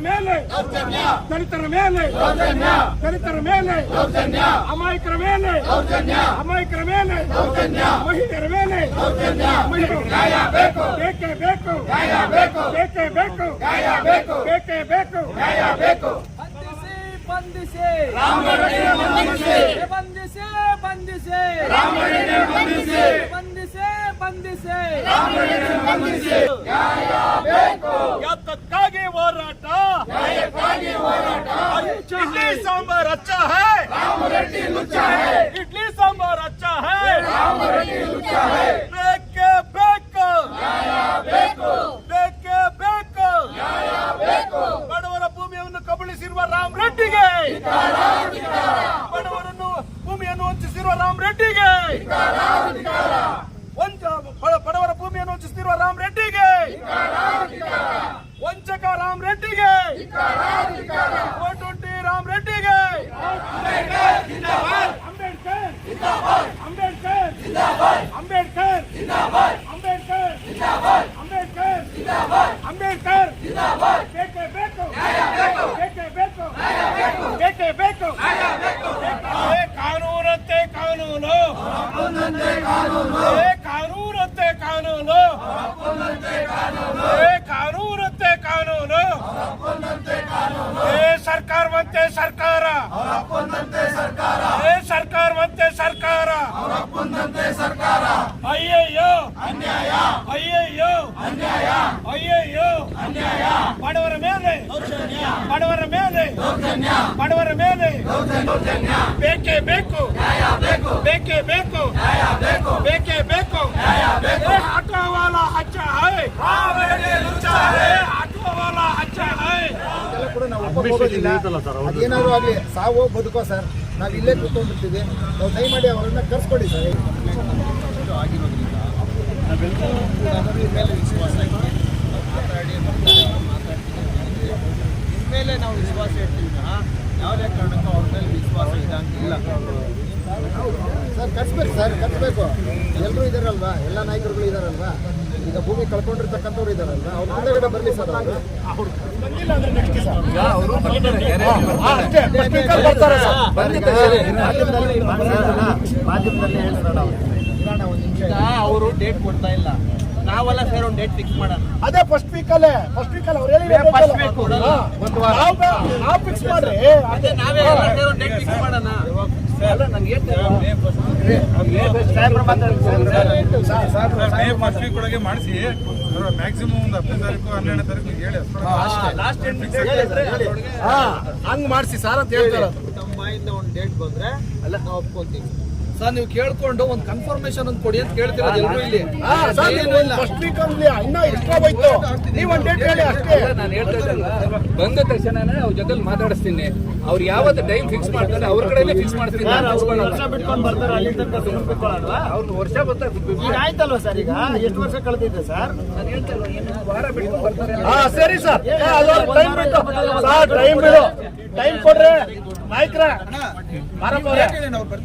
ದಲಿತರ ಮೇಲೆ ದಲಿತರ ಮೇಲೆ ದಲಿತರ ಮೇಲೆ ಅಮಾಯಕರ ಮೇಲೆ ಅಮಾಯಕರ ಮೇಲೆ ಮಹಿಳೆಯರ ಮೇಲೆ ಮಹಿಳೆಯರು ನ್ಯಾಯ ಬೇಕು ಬೇಕೇ ಬೇಕು ನ್ಯಾಯ ಬೇಕು ಬೇಕೇ ಬೇಕು ನ್ಯಾಯ ಬೇಕು ಬೇಕೇ ಬೇಕು ನ್ಯಾಯ ಬೇಕು ಬಂಧಿಸಿ ಬಂಧಿಸಿ ಬಂಧಿಸಿ ಬಂಧಿಸಿ ಬಂಧಿಸಿ ಬಂಧಿಸಿ ಯಾತಕ್ಕಾಗಿ ಹೋರಾಟ. ಇಡ್ಲಿ ಸಾಂಬಾರ್ ಅಚ್ಚ ಹೈ. ಇಡ್ಲಿ ಸಾಂಬಾರ್ ಅಚ್ಚ ಹೈ. ಬೇಕೇ ಬೇಕು. ಬೇಕೇ. ಬೇಕು ಬಡವರ ಭೂಮಿಯನ್ನು ಕಬಳಿಸಿರುವ ರಾಮ್ ರೆಡ್ಡಿಗೆ ಬಡವರನ್ನು ಭೂಮಿಯನ್ನು ವಂಚಿಸಿರುವ ರಾಮ್ ರೆಡ್ಡಿಗೆ ವಂಚ ಬಡ- ಬಡವರ ಭೂಮಿಯನ್ನು ವಂಚಿಸುತ್ತಿರುವ ರಾಮ್ ರೆಡ್ಡಿಗೆ ವಂಚಕ ರಾಮ್ ರೆಡ್ಡಿಗೆ ಟ್ವೆಂಟಿ ರಾಮ್ ರೆಡ್ಡಿಗೆ ಅಂಬೇಡ್ಕರ್ ಅಂಬೇಡ್ಕರ್ ಅಂಬೇಡ್ಕರ್ ಅಂಬೇಡ್ಕರ್ ಅಂಬೇಡ್ಕರ್ ಅಂಬೇಡ್ಕರ್ ಬೇಕೇ ಬೇಕು ಬೇಕೇ ಬೇಕು ಬೇಕೇ ಬೇಕು ಕಾನೂನಂತೆ ಕಾನೂನು ಏ ಕಾನೂನಂತೆ ಕಾನೂನು ಏ ಕಾನೂನಂತೆ ಕಾನೂನು ಏ ಸರ್ಕಾರವಂತೆ ಸರ್ಕಾರ. ಏ ಸರ್ಕಾರವಂತೆ ಸರ್ಕಾರ. ಅಯ್ಯಯ್ಯೋ ಅನ್ಯಾಯ. ಅಯ್ಯಯ್ಯೋ ಅನ್ಯಾಯ. ಅಯ್ಯಯ್ಯೋ ಅನ್ಯಾಯ. ಬಡವರ ಮೇಲೆ. ಬಡವರ ಮೇಲೆ. ಬಡವರ ಮೇಲೆ. ಬೇಕೇ ಬೇಕು. ಬೇಕೇ. ಬೇಕು ಬೇಕೇ ಬೇಕು ಏ ಆಟೋ ವಾಲಾ ಹಚ್ಚ ಹೈ ಏ ಆಟೋ ವಾಲಾ ಹಚ್ಚ ಹೈ ಕೂಡ ನಾವು ಒಬ್ಬ ಹೋಗೋದಿಲ್ಲ. ಅದೇನಾದ್ರು ಆಗಲಿ ಸಾವು ಬದುಕೋ ಸರ್. ನಾವು ಇಲ್ಲೇ ಕೂತ್ಕೊಂಡಿರ್ತೀವಿ ನಾವು ದಯಮಾಡಿ ಅವರನ್ನ ಕರ್ಸ್ಕೊಡಿ ಸರ್. ಆಗಿರೋದ್ರಿಂದ ನಾವೆಲ್ಲರೂ ಮೇಲೆ ವಿಶ್ವಾಸ ಮಾತಾಡಿ ಮಾತಾಡ್ತೀವಿ ಇನ್ಮೇಲೆ ನಾವು ವಿಶ್ವಾಸ ಇಡ್ತೀವಿ ವಿನಃ ಯಾವುದೇ ಕಾರಣಕ್ಕೂ ಅವ್ರ ಮೇಲೆ ವಿಶ್ವಾಸ ಇದೆ ಅಂತಿಲ್ಲ ಸರ್ ಕಟ್ಬೇಕು ಸರ್ ಕಟ್ಬೇಕು ಎಲ್ಲರೂ ಇದಾರಲ್ವಾ? ಎಲ್ಲ ನಾಯಕರುಗಳು ಇದಾರಲ್ವಾ? ಈಗ ಭೂಮಿ ಕಳ್ಕೊಂಡಿರ್ತಕ್ಕಂಥವ್ರು ಇದಾರಲ್ಲ ಅವ್ರ ಮುಂದೆಗಡೆ ಬರಲಿ ಸರ್ ಅವರು. ಮಾಧ್ಯಮದಲ್ಲಿ ಹೇಳ್ತಾರಣ ಒಂದು ನಿಮಿಷ. ಅವರು ಡೇಟ್ ಕೊಡ್ತಾ ಇಲ್ಲ. ನಾವೆಲ್ಲ ಸೇರಿ ಒಂದು ಡೇಟ್ ಫಿಕ್ಸ್ ಮಾಡೋಣ. ಅದೇ ಫಸ್ಟ್ ವೀಕ್ ಅಲ್ಲೇ. ಫಸ್ಟ್ ವೀಕ್ ಅಲ್ಲಿ. ಅವ್ರು. ಒಂದು ವಾರ. ನಾವು ಫಿಕ್ಸ್ ಮಾಡ್ರಿ. ಅದೇ ನಾವೇ ಎಲ್ಲ ಸೇರಿ ಒಂದು ಡೇಟ್ ಫಿಕ್ಸ್ ಮಾಡೋಣ. ಫಸ್ಟ್ ವೀಕ್ ಒಳಗೆ ಮಾಡಿಸಿ. ಮ್ಯಾಕ್ಸಿಮಮ್ ಒಂದು ಹತ್ತನೇ ತಾರೀಕು ಹನ್ನೆರಡನೇ ತಾರೀಕು ಹೇಳಿ ಹಾ ಹಂಗ್ ಮಾಡಿಸಿ ಸರ್ ಅಂತ ಹೇಳ್ತಾರೆ ನಮ್ಮ ಇಂದ ಒಂದು ಡೇಟ್ ಬಂದ್ರೆ ಅಲ್ಲ. ನಾವು ಒಪ್ಕೊಂತೀವಿ. ಸರ್ ನೀವು ಕೇಳ್ಕೊಂಡು ಒಂದು ಕನ್ಫರ್ಮೇಶನ್ ಒಂದು ಕೊಡಿ ಅಂತ ಕೇಳ್ತಿರೋದು ಎಲ್ಲರೂ ಇಲ್ಲಿ? ನಾನು ಹೇಳ್ತಾ ಇದ್ದಲ್ಲ. ಬಂದ ತಕ್ಷಣನೇ ಅವ್ರ ಜೊತೆ ಮಾತಾಡಿಸ್ತೀನಿ. ಅವ್ರು ಯಾವತ್ತು ಟೈಮ್ ಫಿಕ್ಸ್ ಮಾಡ್ತಾರೆ ಅವ್ರ ಕಡೆಯಲ್ಲೇ ಫಿಕ್ಸ್ ಮಾಡ್ತೀನಿ. ಅವ್ರು ವರ್ಷ ಬರ್ತಾರೆ ಈಗ ಆಯ್ತಲ್ವ ಸರ್ ಈಗ? ಎಷ್ಟು ವರ್ಷ ಕಳೆದಿದೆ ಸರ್? ನಾನು ಹೇಳ್ತಾ ಇಲ್ವಾ, ವಾರ ಬಿಟ್ಟು ಬರ್ತಾರೆ. ಹಾ ಸರಿ ಸರ್. ಟೈಮ್ ಬಿಟ್ಟು. ಸರ್ ಟೈಮ್ ಬಿಡು. ಟೈಮ್ ಕೊಡ್ರಿ ನಾಯ್ಕ್ರ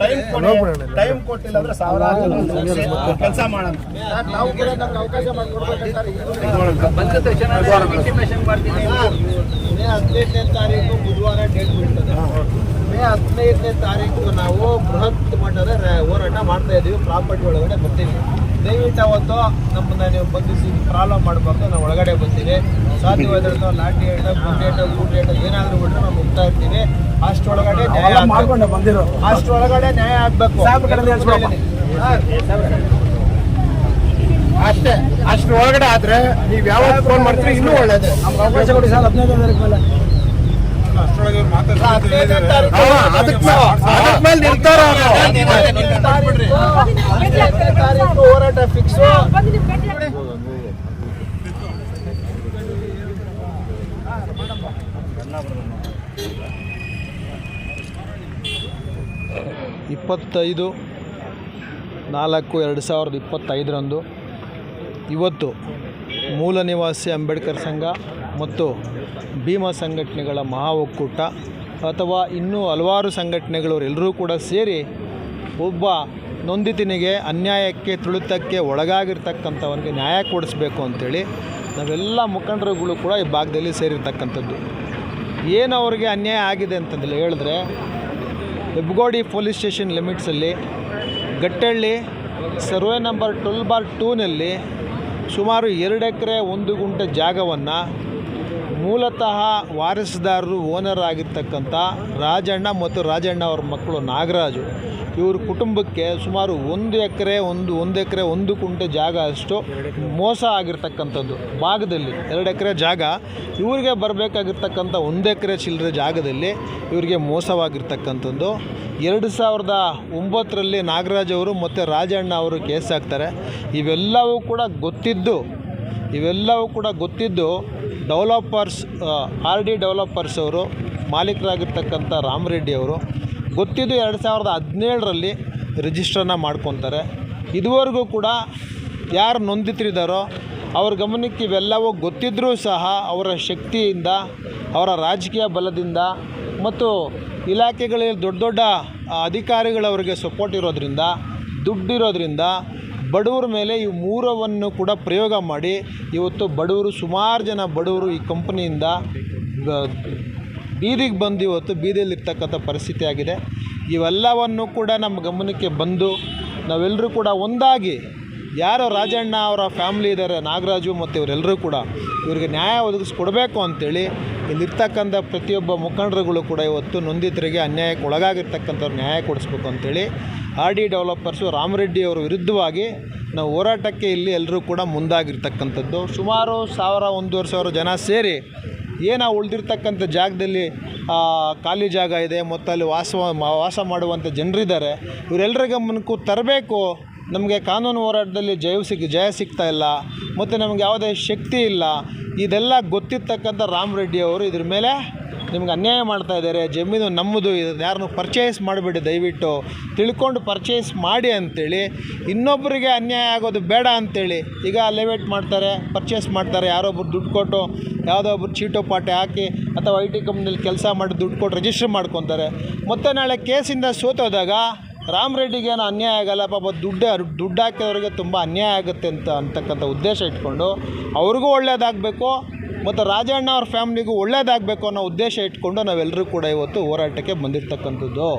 ಟೈಮ್ ಕೊಡಿ ಟೈಮ್ ಕೊಟ್ಟಿಲ್ಲ ಅಂದ್ರೆ ಸಾವಿರಾರು ಕೆಲಸ ಮಾಡೋಣ. ನಾವು ಕೂಡ ನಮ್ಗೆ ಅವಕಾಶ ಮೇ ಹದಿನೈದನೇ ತಾರೀಕು ಬುಧವಾರ ಡೇಟ್ ಬೀಳ್ತದೆ ಮೇ ಹದಿನೈದನೇ ತಾರೀಕು ನಾವು ಬೃಹತ್ ಮಟ್ಟದ ಹೋರಾಟ ಮಾಡ್ತಾ ಇದ್ದೀವಿ ಪ್ರಾಪರ್ಟಿ ಒಳಗಡೆ ಬರ್ತೀವಿ. ದಯವಿಟ್ಟು ಅವತ್ತು ನಮ್ಮನ್ನ ನೀವು ಬಂಧಿಸಿ ಪ್ರಾಬ್ಲಮ್ ಮಾಡಬಾರ್ದು ನಾವು ಒಳಗಡೆ ಬರ್ತೀವಿ ಸಾಧ್ಯವಾದ್ರೆ ನಾವು ಗುಡ್ ಏಟ ಗುಂಡೇಟ ಗೂಟೇಟ ಏನಾದರೂ ಬಿಟ್ಟರೆ ನಾವು ಹೋಗ್ತಾ ಇರ್ತೀವಿ. ಅಷ್ಟೊಳಗಡೆ ನ್ಯಾಯ ಅಷ್ಟು ಒಳಗಡೆ ಅಷ್ಟೊಳಗಡೆ ನ್ಯಾಯ ಆಗಬೇಕು. ಅಷ್ಟೇ ಅಷ್ಟು ಒಳಗಡೆ ಆದ್ರೆ ನೀವ್ ಯಾವಾಗ ಫೋನ್ ಮಾಡ್ತೀರಿ ಇನ್ನೂ ಒಳ್ಳೇದು. ಅವಕಾಶ ಕೊಡಿ ಸರ್ ಹದಿನೈದು ತಾರೀಕು ಮೇಲೆ. ಹೋರಾಟ ಫಿಕ್ಸ್ ಇಪ್ಪತ್ತೈದು ನಾಲ್ಕು ಎರಡು ಸಾವಿರದ ಇಪ್ಪತ್ತೈದರಂದು ಇವತ್ತು ಮೂಲ ನಿವಾಸಿ ಅಂಬೇಡ್ಕರ್ ಸಂಘ ಮತ್ತು ಭೀಮಾ ಸಂಘಟನೆಗಳ ಮಹಾ ಒಕ್ಕೂಟ ಅಥವಾ ಇನ್ನೂ ಹಲವಾರು ಸಂಘಟನೆಗಳವರೆಲ್ಲರೂ ಕೂಡ ಸೇರಿ ಒಬ್ಬ ನೊಂದಿತಿನಿಗೆ ಅನ್ಯಾಯಕ್ಕೆ, ತುಳಿತಕ್ಕೆ ಒಳಗಾಗಿರ್ತಕ್ಕಂಥವನಿಗೆ ನ್ಯಾಯ ಕೊಡಿಸ್ಬೇಕು ಅಂಥೇಳಿ ನಾವೆಲ್ಲ ಮುಖಂಡರುಗಳು ಕೂಡ ಈ ಭಾಗದಲ್ಲಿ ಸೇರಿರ್ತಕ್ಕಂಥದ್ದು. ಏನು ಅವ್ರಿಗೆ ಅನ್ಯಾಯ ಆಗಿದೆ ಅಂತಂದೇಳಿ ಹೇಳಿದ್ರೆ, Hebbagodi police station ಲಿಮಿಟ್ಸಲ್ಲಿ Gattahalli survey number twelve bar ಟೂನಲ್ಲಿ ಸುಮಾರು ಎರಡು ಎಕರೆ ಒಂದು ಗುಂಟೆ ಜಾಗವನ್ನು ಮೂಲತಃ ವಾರಸುದಾರರು ಓನರ್ ಆಗಿರ್ತಕ್ಕಂಥ ರಾಜಣ್ಣ ಮತ್ತು ರಾಜಣ್ಣ ಅವ್ರ ಮಕ್ಕಳು ನಾಗರಾಜು. ಇವ್ರ ಕುಟುಂಬಕ್ಕೆ ಸುಮಾರು ಒಂದು ಎಕರೆ, ಒಂದು ಒಂದು ಎಕರೆ, ಒಂದು ಕುಂಟೆ ಜಾಗ ಅಷ್ಟು ಮೋಸ ಆಗಿರ್ತಕ್ಕಂಥದ್ದು ಭಾಗದಲ್ಲಿ. ಎರಡು ಎಕರೆ ಜಾಗ. ಇವರಿಗೆ ಬರಬೇಕಾಗಿರ್ತಕ್ಕಂಥ ಒಂದು ಎಕರೆ ಚಿಲ್ಲರೆ ಜಾಗದಲ್ಲಿ ಇವರಿಗೆ ಮೋಸವಾಗಿರ್ತಕ್ಕಂಥದ್ದು. ಎರಡು ಸಾವಿರದ ಒಂಬತ್ತರಲ್ಲಿ ನಾಗರಾಜ್ ಅವರು ಮತ್ತು ರಾಜಣ್ಣ ಅವರು ಕೇಸ್ ಹಾಕ್ತಾರೆ. ಇವೆಲ್ಲವೂ ಕೂಡ ಗೊತ್ತಿದ್ದು, ಇವೆಲ್ಲವೂ ಕೂಡ ಗೊತ್ತಿದ್ದು ಡೆವಲಪರ್ಸ್ ಆರ್ ಡಿ ಡೆವಲಪರ್ಸ್ ಅವರು, ಮಾಲೀಕರಾಗಿರ್ತಕ್ಕಂಥ ರಾಮರೆಡ್ಡಿ ಅವರು, ಗೊತ್ತಿದ್ದು ಎರಡು ಸಾವಿರದ ಹದಿನೇಳರಲ್ಲಿ ರಿಜಿಸ್ಟ್ರನ್ನ ಮಾಡ್ಕೊತಾರೆ. ಇದುವರೆಗೂ ಕೂಡ ಯಾರು ನೊಂದಿತರಿದ್ದಾರೋ ಅವ್ರ ಗಮನಕ್ಕೆ ಇವೆಲ್ಲವೂ ಗೊತ್ತಿದ್ದರೂ ಸಹ ಅವರ ಶಕ್ತಿಯಿಂದ, ಅವರ ರಾಜಕೀಯ ಬಲದಿಂದ ಮತ್ತು ಇಲಾಖೆಗಳಲ್ಲಿ ದೊಡ್ಡ ದೊಡ್ಡ ಅಧಿಕಾರಿಗಳವರಿಗೆ ಸಪೋರ್ಟ್ ಇರೋದ್ರಿಂದ, ದುಡ್ಡಿರೋದ್ರಿಂದ ಬಡವರ ಮೇಲೆ ಈ ಮೂರವನ್ನು ಕೂಡ ಪ್ರಯೋಗ ಮಾಡಿ ಇವತ್ತು ಬಡವರು ಸುಮಾರು ಜನ ಬಡವರು ಈ ಕಂಪನಿಯಿಂದ ಬೀದಿಗೆ ಬಂದು ಇವತ್ತು ಬೀದಿಯಲ್ಲಿರ್ತಕ್ಕಂಥ ಪರಿಸ್ಥಿತಿ ಆಗಿದೆ. ಇವೆಲ್ಲವನ್ನು ಕೂಡ ನಮ್ಮ ಗಮನಕ್ಕೆ ಬಂದು ನಾವೆಲ್ಲರೂ ಕೂಡ ಒಂದಾಗಿ ಯಾರು ರಾಜಣ್ಣ ಅವರ ಫ್ಯಾಮ್ಲಿ ಇದ್ದಾರೆ, ನಾಗರಾಜು ಮತ್ತು ಇವರೆಲ್ಲರೂ ಕೂಡ ಇವರಿಗೆ ನ್ಯಾಯ ಒದಗಿಸ್ಕೊಡ್ಬೇಕು ಅಂತೇಳಿ ಇಲ್ಲಿರ್ತಕ್ಕಂಥ ಪ್ರತಿಯೊಬ್ಬ ಮುಖಂಡರುಗಳು ಕೂಡ ಇವತ್ತು ನೊಂದಿತರಿಗೆ ಅನ್ಯಾಯಕ್ಕೆ ಒಳಗಾಗಿರ್ತಕ್ಕಂಥವ್ರು ನ್ಯಾಯ ಕೊಡಿಸ್ಬೇಕು ಅಂತೇಳಿ ಆರ್ ಡಿ ಡೆವಲಪರ್ಸು ರಾಮರೆಡ್ಡಿ ಅವರ ವಿರುದ್ಧವಾಗಿ ನಾವು ಹೋರಾಟಕ್ಕೆ ಇಲ್ಲಿ ಎಲ್ಲರೂ ಕೂಡ ಮುಂದಾಗಿರ್ತಕ್ಕಂಥದ್ದು. ಸುಮಾರು ಸಾವಿರ, ಒಂದೂವರೆ ಸಾವಿರ ಜನ ಸೇರಿ ಏನು ಉಳಿದಿರ್ತಕ್ಕಂಥ ಜಾಗದಲ್ಲಿ ಖಾಲಿ ಜಾಗ ಇದೆ ಮತ್ತು ಅಲ್ಲಿ ವಾಸ ವಾಸ ಮಾಡುವಂಥ ಜನರಿದ್ದಾರೆ. ಇವರೆಲ್ಲರ ಗಮನಕ್ಕೂ ತರಬೇಕು ನಮಗೆ ಕಾನೂನು ಹೋರಾಟದಲ್ಲಿ ಜಯ ಸಿಕ್, ಜಯ ಸಿಗ್ತಾ ಇಲ್ಲ. ಮತ್ತು ನಮಗೆ ಯಾವುದೇ ಶಕ್ತಿ ಇಲ್ಲ. ಇದೆಲ್ಲ ಗೊತ್ತಿರ್ತಕ್ಕಂಥ ರಾಮರೆಡ್ಡಿ ಅವರು ಇದ್ರ ಮೇಲೆ ನಿಮ್ಗೆ ಅನ್ಯಾಯ ಮಾಡ್ತಾ ಇದ್ದಾರೆ. ಜಮೀನು ನಮ್ಮದು ಇದು ಯಾರನ್ನು ಪರ್ಚೇಸ್ ಮಾಡಿಬಿಡಿ ದಯವಿಟ್ಟು. ತಿಳ್ಕೊಂಡು ಪರ್ಚೇಸ್ ಮಾಡಿ ಅಂತೇಳಿ, ಇನ್ನೊಬ್ಬರಿಗೆ ಅನ್ಯಾಯ ಆಗೋದು ಬೇಡ ಅಂತೇಳಿ ಈಗ ಲೆವೇಟ್ ಮಾಡ್ತಾರೆ ಪರ್ಚೇಸ್ ಮಾಡ್ತಾರೆ. ಯಾರೊಬ್ರು ದುಡ್ಡು ಕೊಟ್ಟು, ಯಾವುದೋ ಒಬ್ರು ಚೀಟು ಪಾಟೆ ಹಾಕಿ ಅಥವಾ ಐ ಟಿ ಕಂಪ್ನಿಯಲ್ಲಿ ಕೆಲಸ ಮಾಡಿ ದುಡ್ಡು ಕೊಟ್ಟು ರಿಜಿಸ್ಟ್ರ್ ಮಾಡ್ಕೊತಾರೆ. ಮತ್ತು ನಾಳೆ ಕೇಸಿಂದ ಸೋತೋದಾಗ ರಾಮರೆಡ್ಡಿಗೆ ಏನೋ ಅನ್ಯಾಯ ಆಗಲ್ಲ, ಪಾಪ ದುಡ್ಡು ದುಡ್ಡು ಹಾಕಿದವ್ರಿಗೆ ತುಂಬ ಅನ್ಯಾಯ ಆಗುತ್ತೆ ಅಂತ ಅಂತಕ್ಕಂಥ ಉದ್ದೇಶ ಇಟ್ಕೊಂಡು ಅವ್ರಿಗೂ ಒಳ್ಳೇದಾಗಬೇಕು ಮತ್ತು ರಾಜಣ್ಣ ಅವ್ರ ಫ್ಯಾಮ್ಲಿಗೂ ಒಳ್ಳೇದಾಗಬೇಕು ಅನ್ನೋ ಉದ್ದೇಶ ಇಟ್ಕೊಂಡು ನಾವೆಲ್ಲರೂ ಕೂಡ ಇವತ್ತು ಹೋರಾಟಕ್ಕೆ ಬಂದಿರತಕ್ಕಂಥದ್ದು.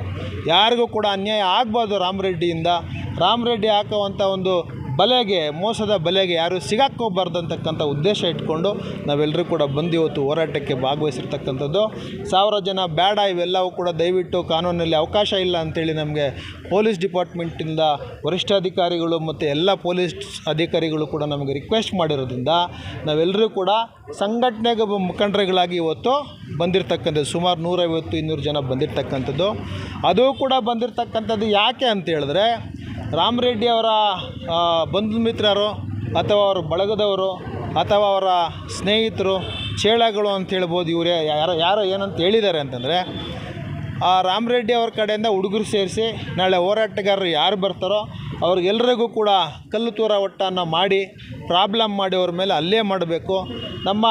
ಯಾರಿಗೂ ಕೂಡ ಅನ್ಯಾಯ ಆಗ್ಬಾರ್ದು ರಾಮ್ ರೆಡ್ಡಿ ಹಾಕೋವಂಥ ಒಂದು ಬಲೆಗೆ, ಮೋಸದ ಬಲೆಗೆ ಯಾರೂ ಸಿಗಾಕೋಬಾರ್ದು ಅಂತಕ್ಕಂಥ ಉದ್ದೇಶ ಇಟ್ಕೊಂಡು ನಾವೆಲ್ಲರೂ ಕೂಡ ಬಂದು ಇವತ್ತು ಹೋರಾಟಕ್ಕೆ ಭಾಗವಹಿಸಿರ್ತಕ್ಕಂಥದ್ದು. ಸಾವಿರ ಜನ ಬೇಡ ಇವೆಲ್ಲವೂ ಕೂಡ ದಯವಿಟ್ಟು ಕಾನೂನಲ್ಲಿ ಅವಕಾಶ ಇಲ್ಲ ಅಂತೇಳಿ ನಮಗೆ ಪೊಲೀಸ್ ಡಿಪಾರ್ಟ್ಮೆಂಟಿಂದ ವರಿಷ್ಠಾಧಿಕಾರಿಗಳು ಮತ್ತು ಎಲ್ಲ ಪೊಲೀಸ್ ಅಧಿಕಾರಿಗಳು ಕೂಡ ನಮಗೆ ರಿಕ್ವೆಸ್ಟ್ ಮಾಡಿರೋದ್ರಿಂದ ನಾವೆಲ್ಲರೂ ಕೂಡ ಸಂಘಟನೆಗೆ ಮುಖಂಡರಿಗಳಾಗಿ ಮುಖಂಡರುಗಳಾಗಿ ಇವತ್ತು ಬಂದಿರತಕ್ಕಂಥದ್ದು, ಸುಮಾರು ನೂರೈವತ್ತು ಇನ್ನೂರು ಜನ ಬಂದಿರತಕ್ಕಂಥದ್ದು. ಅದು ಕೂಡ ಬಂದಿರತಕ್ಕಂಥದ್ದು ಯಾಕೆ ಅಂತ ಹೇಳಿದ್ರೆ ರಾಮರೆಡ್ಡಿ ಅವರ ಬಂಧು ಮಿತ್ರರು ಅಥವಾ ಅವರ ಬಳಗದವರು ಅಥವಾ ಅವರ ಸ್ನೇಹಿತರು, ಚೇಳಗಳು ಅಂತ ಹೇಳ್ಬೋದು ಇವರೇ ಯಾರು ಯಾರು ಏನಂತ ಹೇಳಿದ್ದಾರೆ ಅಂತಂದರೆ, ಆ ರಾಮರೆಡ್ಡಿ ಅವ್ರ ಕಡೆಯಿಂದ ಹುಡುಗರು ಸೇರಿಸಿ ನಾಳೆ ಹೋರಾಟಗಾರರು ಯಾರು ಬರ್ತಾರೋ ಅವ್ರಿಗೆಲ್ರಿಗೂ ಕೂಡ ಕಲ್ಲು ತೂರ ಒಟ್ಟನ್ನು ಮಾಡಿ, ಪ್ರಾಬ್ಲಮ್ ಮಾಡಿ ಅವ್ರ ಮೇಲೆ ಅಲ್ಲೇ ಮಾಡಬೇಕು. ನಮ್ಮ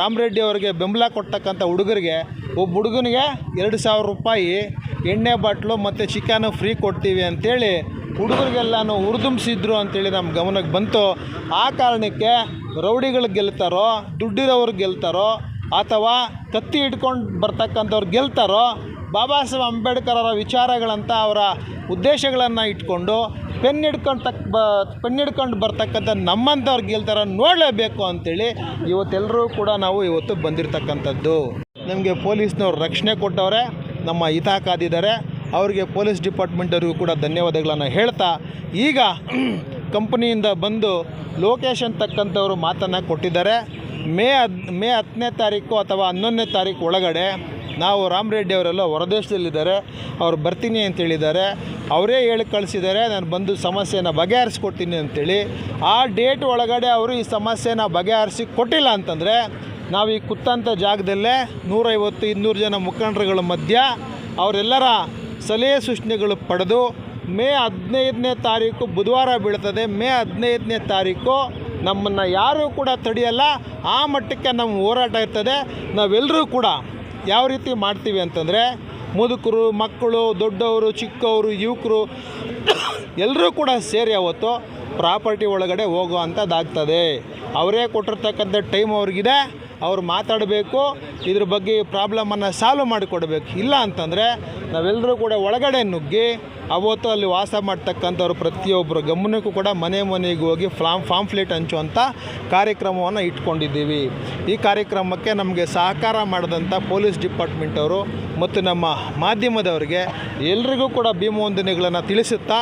ರಾಮರೆಡ್ಡಿ ಅವರಿಗೆ ಬೆಂಬಲ ಕೊಟ್ಟಕ್ಕಂಥ ಹುಡುಗರಿಗೆ ಒಬ್ಬ ಹುಡುಗನಿಗೆ ಎರಡು ಸಾವಿರ ರೂಪಾಯಿ, ಎಣ್ಣೆ ಬಾಟ್ಲು ಮತ್ತು ಚಿಕನ್ ಫ್ರೀ ಕೊಡ್ತೀವಿ ಅಂಥೇಳಿ ಹುಡುಗರಿಗೆಲ್ಲನೂ ಹುರಿದುಂಬಿಸಿದ್ರು ಅಂತೇಳಿ ನಮ್ಮ ಗಮನಕ್ಕೆ ಬಂತು. ಆ ಕಾರಣಕ್ಕೆ ರೌಡಿಗಳು ಗೆಲ್ತಾರೋ, ದುಡ್ಡಿರೋರು ಗೆಲ್ತಾರೋ, ಅಥವಾ ಕತ್ತಿ ಹಿಡ್ಕೊಂಡು ಬರ್ತಕ್ಕಂಥವ್ರು ಗೆಲ್ತಾರೋ, ಬಾಬಾ ಸಾಹೇಬ್ ಅಂಬೇಡ್ಕರ್ ಅವರ ವಿಚಾರಗಳಂತ ಅವರ ಉದ್ದೇಶಗಳನ್ನು ಇಟ್ಕೊಂಡು ಪೆನ್ ಹಿಡ್ಕೊಂಡು ತಕ್ ಬ, ಪೆನ್ ಹಿಡ್ಕೊಂಡು ಬರ್ತಕ್ಕಂಥ ನಮ್ಮಂಥವ್ರು ಗೆಲ್ತಾರ ನೋಡಲೇಬೇಕು ಅಂತೇಳಿ ಇವತ್ತೆಲ್ಲರೂ ಕೂಡ ನಾವು ಇವತ್ತು ಬಂದಿರತಕ್ಕಂಥದ್ದು. ನಮಗೆ ಪೊಲೀಸ್ನವ್ರು ರಕ್ಷಣೆ ಕೊಟ್ಟವರೇ, ನಮ್ಮ ಹಿತ ಕಾದಿದ್ದಾರೆ ಅವರಿಗೆ ಪೊಲೀಸ್ ಡಿಪಾರ್ಟ್ಮೆಂಟವ್ರಿಗೂ ಕೂಡ ಧನ್ಯವಾದಗಳನ್ನು ಹೇಳ್ತಾ, ಈಗ ಕಂಪನಿಯಿಂದ ಬಂದು ಲೋಕೇಶ್ ಅಂತಕ್ಕಂಥವ್ರು ಮಾತನ್ನು ಕೊಟ್ಟಿದ್ದಾರೆ. ಮೇ ಹದ್, ಮೇ ಹತ್ತನೇ ತಾರೀಕು ಅಥವಾ ಹನ್ನೊಂದನೇ ತಾರೀಕು ಒಳಗಡೆ ನಾವು ರಾಮ್ ರೆಡ್ಡಿ ಅವರೆಲ್ಲ ಹೊರದೇಶದಲ್ಲಿದ್ದಾರೆ. ಅವ್ರು ಬರ್ತೀನಿ ಅಂತ ಹೇಳಿದ್ದಾರೆ. ಅವರೇ ಹೇಳಿ ಕಳಿಸಿದ್ದಾರೆ, ನಾನು ಬಂದು ಸಮಸ್ಯೆನ ಬಗೆಹರಿಸ್ಕೊಡ್ತೀನಿ ಅಂತೇಳಿ. ಆ ಡೇಟ್ ಒಳಗಡೆ ಅವರು ಈ ಸಮಸ್ಯೆನ ಬಗೆಹರಿಸಿ ಕೊಟ್ಟಿಲ್ಲ ಅಂತಂದರೆ ನಾವು ಈ ಕುತ್ತಂಥ ಜಾಗದಲ್ಲೇ ನೂರೈವತ್ತು, ಇನ್ನೂರು ಜನ ಮುಖಂಡರುಗಳ ಮಧ್ಯ ಅವರೆಲ್ಲರ ಸಲಹೆ ಸೂಚನೆಗಳು ಪಡೆದು ಮೇ ಹದಿನೈದನೇ ತಾರೀಕು ಬುಧವಾರ ಬೀಳ್ತದೆ. ಮೇ ಹದಿನೈದನೇ ತಾರೀಕು ನಮ್ಮನ್ನು ಯಾರೂ ಕೂಡ ತಡೆಯಲ್ಲ. ಆ ಮಟ್ಟಕ್ಕೆ ನಮ್ಮ ಹೋರಾಟ ಇರ್ತದೆ. ನಾವೆಲ್ಲರೂ ಕೂಡ ಯಾವ ರೀತಿ ಮಾಡ್ತೀವಿ ಅಂತಂದರೆ ಮುದುಕರು, ಮಕ್ಕಳು, ದೊಡ್ಡವರು, ಚಿಕ್ಕವರು, ಯುವಕರು ಎಲ್ಲರೂ ಕೂಡ ಸೇರಿ ಅವತ್ತು ಪ್ರಾಪರ್ಟಿ ಒಳಗಡೆ ಹೋಗುವಂಥದ್ದಾಗ್ತದೆ ಅವರೇ ಕೊಟ್ಟಿರ್ತಕ್ಕಂಥ ಟೈಮ್ ಅವ್ರಿಗಿದೆ. ಅವ್ರು ಮಾತಾಡಬೇಕು, ಇದ್ರ ಬಗ್ಗೆ ಪ್ರಾಬ್ಲಮನ್ನು ಸಾಲ್ವ್ ಮಾಡಿಕೊಡ್ಬೇಕು. ಇಲ್ಲ ಅಂತಂದರೆ ನಾವೆಲ್ಲರೂ ಕೂಡ ಒಳಗಡೆ ನುಗ್ಗಿ ಅವತ್ತು ಅಲ್ಲಿ ವಾಸ ಮಾಡ್ತಕ್ಕಂಥವ್ರು ಪ್ರತಿಯೊಬ್ಬರ ಗಮನಕ್ಕೂ ಕೂಡ ಮನೆ ಮನೆಗೆ ಹೋಗಿ ಫ್ಲಾಮ್ ಫಾಂಫ್ಲೆಟ್ ಹಂಚುವಂಥ ಕಾರ್ಯಕ್ರಮವನ್ನು ಇಟ್ಕೊಂಡಿದ್ದೀವಿ. ಈ ಕಾರ್ಯಕ್ರಮಕ್ಕೆ ನಮಗೆ ಸಹಕಾರ ಮಾಡಿದಂಥ ಪೊಲೀಸ್ ಡಿಪಾರ್ಟ್ಮೆಂಟ್ ಅವರು ಮತ್ತು ನಮ್ಮ ಮಾಧ್ಯಮದವರಿಗೆ ಎಲ್ರಿಗೂ ಕೂಡ ಭೀಮವಂದನೆಗಳನ್ನು ತಿಳಿಸುತ್ತಾ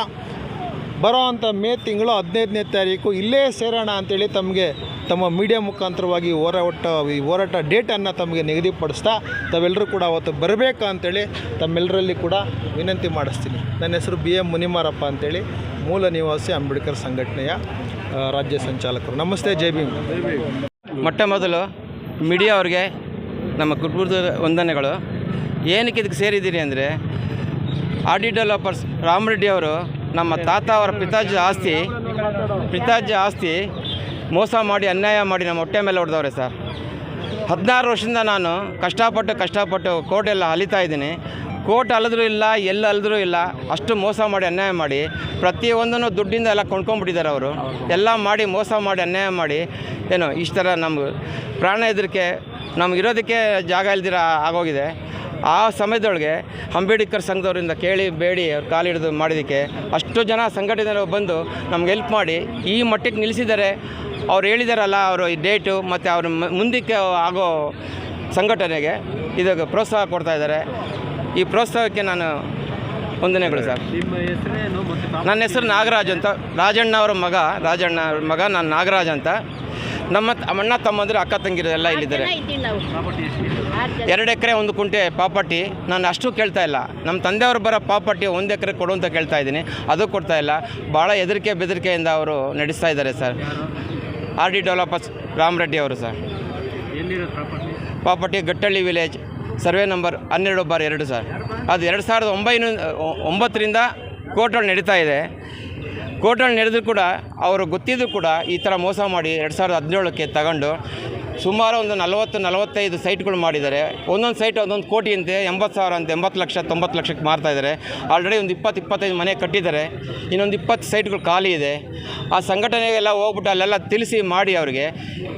ಬರೋ ಅಂಥ ಮೇ ತಿಂಗಳು ಹದಿನೈದನೇ ತಾರೀಕು ಇಲ್ಲೇ ಸೇರೋಣ ಅಂತೇಳಿ ತಮಗೆ ತಮ್ಮ ಮೀಡಿಯಾ ಮುಖಾಂತರವಾಗಿ ಹೋರಾಟ, ಈ ಹೋರಾಟ ಡೇಟನ್ನು ತಮಗೆ ನಿಗದಿಪಡಿಸ್ತಾ ತಾವೆಲ್ಲರೂ ಕೂಡ ಅವತ್ತು ಬರಬೇಕು ಅಂತೇಳಿ ತಮ್ಮೆಲ್ಲರಲ್ಲಿ ಕೂಡ ವಿನಂತಿ ಮಾಡಿಸ್ತೀನಿ. ನನ್ನ ಹೆಸರು ಬಿ ಎಂ ಮುನಿಮಾರಪ್ಪ ಅಂತೇಳಿ, ಮೂಲ ನಿವಾಸಿ ಅಂಬೇಡ್ಕರ್ ಸಂಘಟನೆಯ ರಾಜ್ಯ ಸಂಚಾಲಕರು. ನಮಸ್ತೆ, ಜೈ ಭೀಮ್. ಮೊಟ್ಟ ಮೊದಲು ಮೀಡಿಯಾ ಅವ್ರಿಗೆ ನಮ್ಮ ಕುಟುಂಬದ ವಂದನೆಗಳು. ಏನಕ್ಕೆ ಇದಕ್ಕೆ ಸೇರಿದ್ದೀರಿ ಅಂದರೆ ಡಿ ಡೆವಲಪರ್ಸ್ ರಾಮರೆಡ್ಡಿ ಅವರು ನಮ್ಮ ತಾತ ಅವರ ಪಿತಾಜಿ ಆಸ್ತಿ ಪಿತಾಜಿ ಆಸ್ತಿ ಮೋಸ ಮಾಡಿ, ಅನ್ಯಾಯ ಮಾಡಿ ನಮ್ಮ ಹೊಟ್ಟೆ ಮೇಲೆ ಹೊಡೆದವ್ರೆ ಸರ್. ಹದಿನಾರು ವರ್ಷದಿಂದ ನಾನು ಕಷ್ಟಪಟ್ಟು ಕಷ್ಟಪಟ್ಟು ಕೋರ್ಟ್ ಎಲ್ಲ ಅಲಿತಾ ಇದ್ದೀನಿ. ಕೋರ್ಟ್ ಅಲಿದ್ರೂ ಇಲ್ಲ ಎಲ್ಲ ಅಲಿದ್ರೂ ಇಲ್ಲ, ಅಷ್ಟು ಮೋಸ ಮಾಡಿ, ಅನ್ಯಾಯ ಮಾಡಿ, ಪ್ರತಿಯೊಂದನ್ನು ದುಡ್ಡಿಂದ ಎಲ್ಲ ಕೊಂಡ್ಕೊಂಡ್ಬಿಟ್ಟಿದ್ದಾರೆ ಅವರು. ಎಲ್ಲ ಮಾಡಿ, ಮೋಸ ಮಾಡಿ, ಅನ್ಯಾಯ ಮಾಡಿ, ಏನು ಇಷ್ಟು ಥರ ನಮ್ಗೆ ಪ್ರಾಣ ಎದುರಿಕೆ ನಮ್ಗೆ ಇರೋದಕ್ಕೆ ಜಾಗ ಇಲ್ದಿರ ಆಗೋಗಿದೆ. ಆ ಸಮಯದೊಳಗೆ ಅಂಬೇಡ್ಕರ್ ಸಂಘದವರಿಂದ ಕೇಳಿ ಬೇಡಿ ಅವ್ರು ಕಾಲಿಡಿದು ಮಾಡಿದ್ದಕ್ಕೆ ಅಷ್ಟು ಜನ ಸಂಘಟನೆಗಳು ಬಂದು ನಮ್ಗೆ ಹೆಲ್ಪ್ ಮಾಡಿ ಈ ಮಟ್ಟಕ್ಕೆ ನಿಲ್ಲಿಸಿದ್ದಾರೆ. ಅವ್ರು ಹೇಳಿದಾರಲ್ಲ, ಅವರು ಈ ಡೇಟು ಮತ್ತು ಅವ್ರ ಮುಂದಕ್ಕೆ ಆಗೋ ಸಂಘಟನೆಗೆ ಇದಕ್ಕೆ ಪ್ರೋತ್ಸಾಹ ಕೊಡ್ತಾ ಇದ್ದಾರೆ. ಈ ಪ್ರೋತ್ಸಾಹಕ್ಕೆ ನಾನು ವಂದನೆಗಳು ಸರ್. ನನ್ನ ಹೆಸರು ನಾಗರಾಜ್ ಅಂತ ರಾಜಣ್ಣ ಅವರ ಮಗ, ರಾಜಣ್ಣ ಅವ್ರ ಮಗ, ನಾನು ನಾಗರಾಜ್ ಅಂತ. ನಮ್ಮ ಅಣ್ಣ ತಮ್ಮಂದಿರು ಅಕ್ಕ ತಂಗಿರು ಎಲ್ಲ ಇಲ್ಲಿದ್ದಾರೆ. ಎರಡು ಎಕರೆ ಒಂದು ಕುಂಟೆ ಪಾಪಟ್ಟಿ ನಾನು ಅಷ್ಟು ಕೇಳ್ತಾ ಇಲ್ಲ. ನಮ್ಮ ತಂದೆಯವರು ಬರೋ ಪಾಪಟ್ಟಿ ಒಂದು ಎಕರೆ ಕೊಡು ಅಂತ ಕೇಳ್ತಾ ಇದ್ದೀನಿ. ಅದು ಕೊಡ್ತಾ ಇಲ್ಲ. ಭಾಳ ಹೆದರಿಕೆ ಬೆದರಿಕೆಯಿಂದ ಅವರು ನಡೆಸ್ತಾ ಇದ್ದಾರೆ sir. R D developers Ramareddy ಅವರು sir. Papatti Gattahalli village survey number ಹನ್ನೆರಡು ಬಾರ್ ಎರಡು ಸರ್. ಅದು ಎರಡು ಸಾವಿರದ ಒಂಬೈನೂರ ಒಂಬತ್ತರಿಂದ ಕೋರ್ಟಲ್ಲಿ ನಡೀತಾ ಇದೆ. ಕೋರ್ಟಲ್ಲಿ ನಡೆದರೂ ಕೂಡ, ಅವರು ಗೊತ್ತಿದ್ದು ಕೂಡ ಈ ಥರ ಮೋಸ ಮಾಡಿ ಎರಡು ಸಾವಿರದ ಹದಿನೇಳಕ್ಕೆ ತಗೊಂಡು ಸುಮಾರು ಒಂದು ನಲವತ್ತು, ನಲವತ್ತೈದು ಸೈಟ್ಗಳು ಮಾಡಿದ್ದಾರೆ. ಒಂದೊಂದು ಸೈಟ್ ಒಂದೊಂದು ಕೋಟಿ ಅಂತೆ ಎಂಬತ್ತು ಸಾವಿರ ಅಂತ, ಎಂಬತ್ತು ಲಕ್ಷ, ತೊಂಬತ್ತು ಲಕ್ಷಕ್ಕೆ ಮಾರ್ತಾ ಇದ್ದಾರೆ. ಆಲ್ರೆಡಿ ಒಂದು ಇಪ್ಪತ್ತು, ಇಪ್ಪತ್ತೈದು ಮನೆ ಕಟ್ಟಿದ್ದಾರೆ. ಇನ್ನೊಂದು ಇಪ್ಪತ್ತು ಸೈಟ್ಗಳು ಖಾಲಿ ಇದೆ. ಆ ಸಂಘಟನೆಗೆಲ್ಲ ಹೋಗ್ಬಿಟ್ಟು ಅಲ್ಲೆಲ್ಲ ತಿಳಿಸಿ ಮಾಡಿ ಅವರಿಗೆ.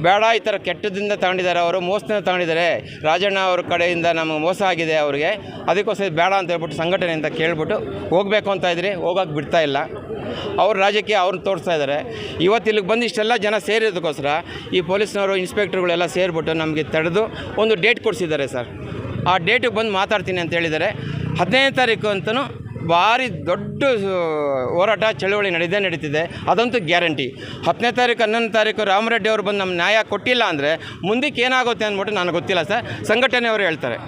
ಬೇಡ, ಈ ಥರ ಕೆಟ್ಟದಿಂದ ತಗೊಂಡಿದ್ದಾರೆ ಅವರು, ಮೋಸದಿಂದ ತಗೊಂಡಿದ್ದಾರೆ. ರಾಜಣ್ಣ ಅವ್ರ ಕಡೆಯಿಂದ ನಮಗೆ ಮೋಸ ಆಗಿದೆ ಅವರಿಗೆ. ಅದಕ್ಕೋಸ್ಕರ ಬೇಡ ಅಂತ ಹೇಳ್ಬಿಟ್ಟು ಸಂಘಟನೆ ಅಂತ ಕೇಳ್ಬಿಟ್ಟು ಹೋಗಬೇಕು ಅಂತ ಇದ್ರಿ, ಹೋಗೋಕೆ ಬಿಡ್ತಾ ಇಲ್ಲ. ಅವ್ರ ರಾಜಕೀಯ ಅವ್ರನ್ನ ತೋರಿಸ್ತಾ ಇದ್ದಾರೆ. ಇವತ್ತು ಇಲ್ಲಿಗೆ ಬಂದು ಇಷ್ಟೆಲ್ಲ ಜನ ಸೇರಿರೋದಕ್ಕೋಸ್ಕರ ಈ ಪೊಲೀಸ್ನವರು, ಇನ್ಸ್ಪೆಕ್ಟರ್ಗಳೆಲ್ಲ ಸೇರಿಬಿಟ್ಟು ನಮಗೆ ತಡೆದು ಒಂದು ಡೇಟ್ ಕೊಡಿಸಿದ್ದಾರೆ ಸರ್. ಆ ಡೇಟಿಗೆ ಬಂದು ಮಾತಾಡ್ತೀನಿ ಅಂತ ಹೇಳಿದ್ದಾರೆ. ಹದಿನೈದನೇ ತಾರೀಕು ಅಂತಲೂ ಭಾರಿ ದೊಡ್ಡ ಹೋರಾಟ, ಚಳುವಳಿ ನಡೆದೇ ನಡೀತಿದೆ. ಅದಂತೂ ಗ್ಯಾರಂಟಿ. ಹತ್ತನೇ ತಾರೀಕು, ಹನ್ನೊಂದು ತಾರೀಕು ರಾಮರೆಡ್ಡಿ ಅವರು ಬಂದು ನಮ್ಮ ನ್ಯಾಯ ಕೊಟ್ಟಿಲ್ಲ ಅಂದರೆ ಮುಂದಕ್ಕೆ ಏನಾಗುತ್ತೆ ಅಂದ್ಬಿಟ್ಟು ನನಗೆ ಗೊತ್ತಿಲ್ಲ ಸರ್. ಸಂಘಟನೆಯವರು ಹೇಳ್ತಾರೆ.